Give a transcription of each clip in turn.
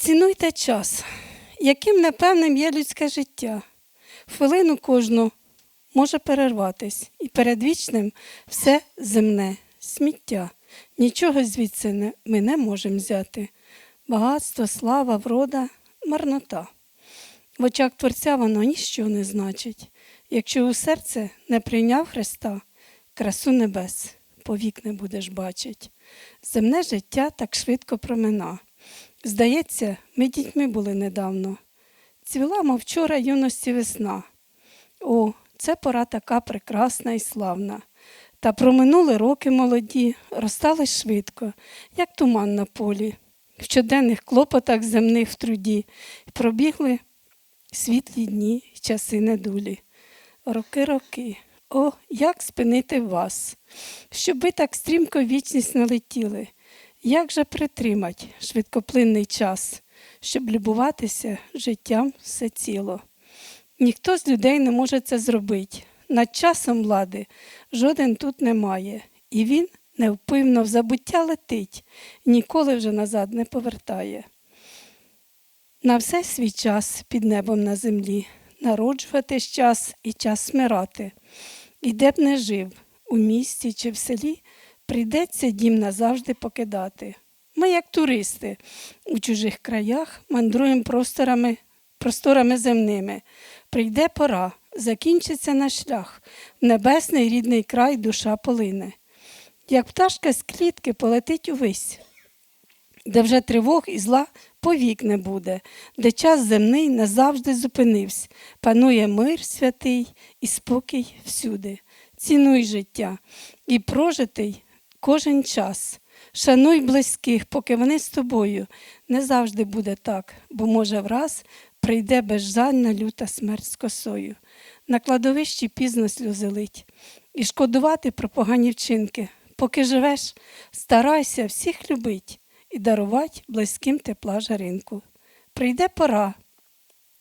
Цінуйте час, яким непевним є людське життя. Хвилину кожну може перерватись, і перед вічним все земне, сміття. Нічого звідси не, ми не можемо взяти. Багатство, слава, врода, марнота. В очах Творця воно ніщо не значить. Якщо у серце не прийняв Христа, красу небес повік не будеш бачить. Земне життя так швидко промина. Здається, ми дітьми були недавно. Цвіла, мов вчора юності весна. О, це пора така прекрасна і славна. Та проминули роки молоді, розстали швидко, як туман на полі, в щоденних клопотах земних в труді, пробігли світлі дні часи недулі. Роки, роки, о, як спинити вас, щоб ви так стрімко вічність налетіли, як же притримать швидкоплинний час, щоб любуватися життям все ціло. Ніхто з людей не може це зробити. Над часом влади жоден тут немає, і він невпивно в забуття летить, ніколи вже назад не повертає. На все свій час під небом на землі, народжуватись час і час смирати. І де б не жив, у місті чи в селі, прийдеться дім назавжди покидати. Ми, як туристи, у чужих краях мандруємо просторами, просторами земними. Прийде пора, закінчиться наш шлях, в небесний рідний край душа полине. Як пташка з клітки полетить увесь, де вже тривог і зла повік не буде, де час земний назавжди зупинився, панує мир святий і спокій всюди. Цінуй життя і прожитий кожен час. Шануй близьких, поки вони з тобою. Не завжди буде так, бо, може, враз прийде безжальна люта смерть з косою. На кладовищі пізно сльози лить. І шкодувати про погані вчинки. Поки живеш, старайся всіх любить і дарувати близьким тепла жаринку. Прийде пора,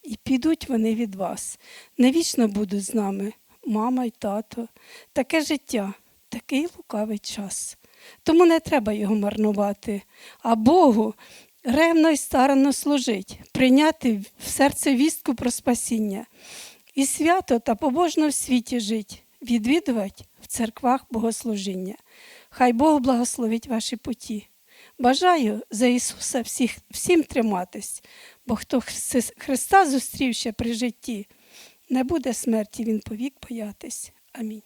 і підуть вони від вас. Не вічно будуть з нами, мама й тато. Таке життя, такий лукавий час. Тому не треба його марнувати, а Богу ревно й старанно служить, прийняти в серце вістку про спасіння і свято та побожно в світі жить, відвідувати в церквах богослужіння. Хай Бог благословить ваші путі. Бажаю за Ісуса всіх, всім триматись, бо хто Христа зустрів ще при житті, не буде смерті Він повік боятись. Амінь.